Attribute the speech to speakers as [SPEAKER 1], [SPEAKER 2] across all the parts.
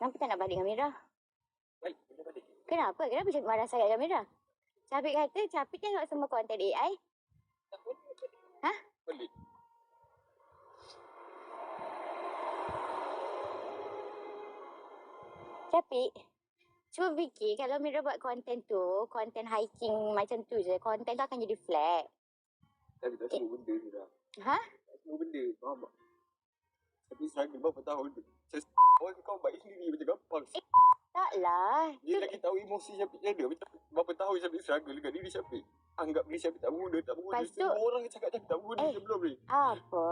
[SPEAKER 1] Kenapa tak nak balik dengan Mira?
[SPEAKER 2] Balik, balik, balik.
[SPEAKER 1] Kenapa? Kenapa marah sangat dengan Mira? Capik kata Capik tengok semua konten AI. Ha?
[SPEAKER 2] Balik.
[SPEAKER 1] Capik, cuba fikir kalau Mira buat konten tu, konten hiking macam tu je, konten tu akan jadi flat.
[SPEAKER 2] Tapi tak semua benda ni dah.
[SPEAKER 1] Ha?
[SPEAKER 2] Tak semua benda, faham tak? Tapi struggle berapa tahun tu. Macam orang kau baik sendiri macam gampang.
[SPEAKER 1] Taklah.
[SPEAKER 2] Dia
[SPEAKER 1] Tu,
[SPEAKER 2] lagi tahu emosi Syafiq macam mana. Macam berapa tahun Syafiq struggle dengan diri Syafiq. Anggap diri Syafiq tak berguna, tak berguna.
[SPEAKER 1] Tu-
[SPEAKER 2] Semua orang cakap Syafiq tak berguna
[SPEAKER 1] Eh.
[SPEAKER 2] sebelum ni.
[SPEAKER 1] apa?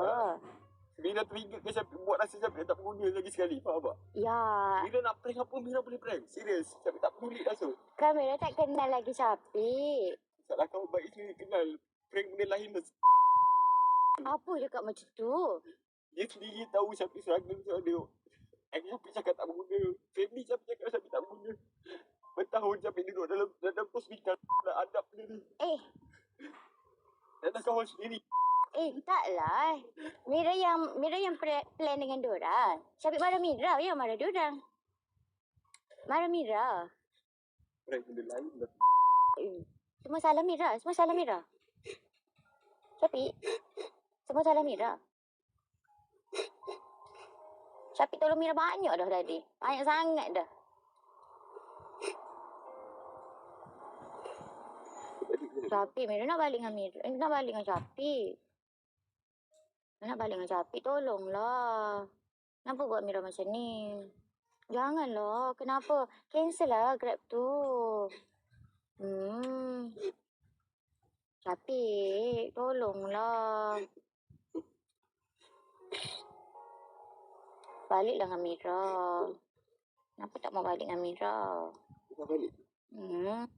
[SPEAKER 2] Bila trigger ke Syafiq buat rasa Syafiq tak berguna lagi sekali. Faham tak?
[SPEAKER 1] Ya,
[SPEAKER 2] Bila nak prank apa, Mira boleh prank. Serius. Syafiq tak peduli langsung.
[SPEAKER 1] kamera tak kenal lagi Capik.
[SPEAKER 2] Salah kau baik sendiri kenal. Prank benda lain dah.
[SPEAKER 1] Apa cakap macam tu?
[SPEAKER 2] Dia sendiri tahu Syafiq struggle macam mana. And Syafiq cakap tak berguna. Family Syafiq cakap Syafiq tak berguna. Bertahun Syafiq duduk dalam dalam hospital nak adab benda ni.
[SPEAKER 1] Eh,
[SPEAKER 2] Dan dah kawan sendiri.
[SPEAKER 1] eh taklah. Mira yang Mira yang plan dengan diorang. Capik marah Mira, yang marah diorang. Marah Mira.
[SPEAKER 2] Prank benda lain dah.
[SPEAKER 1] Eh, Semua salah Mira, semua salah Mira. Capik, semua salah Mira. Capik tolong Mira banyak dah tadi. Banyak sangat dah. Capik, Mira nak balik dengan Mira. Eh, nak balik dengan Capik. Nak balik dengan Capik, tolonglah. Kenapa buat Mira macam ni? Janganlah. Kenapa? Cancel lah Grab tu. Hmm. Capik, tolonglah. Baliklah dengan Mira. Kenapa tak mau balik dengan Mira?
[SPEAKER 2] Kita balik.
[SPEAKER 1] Hmm.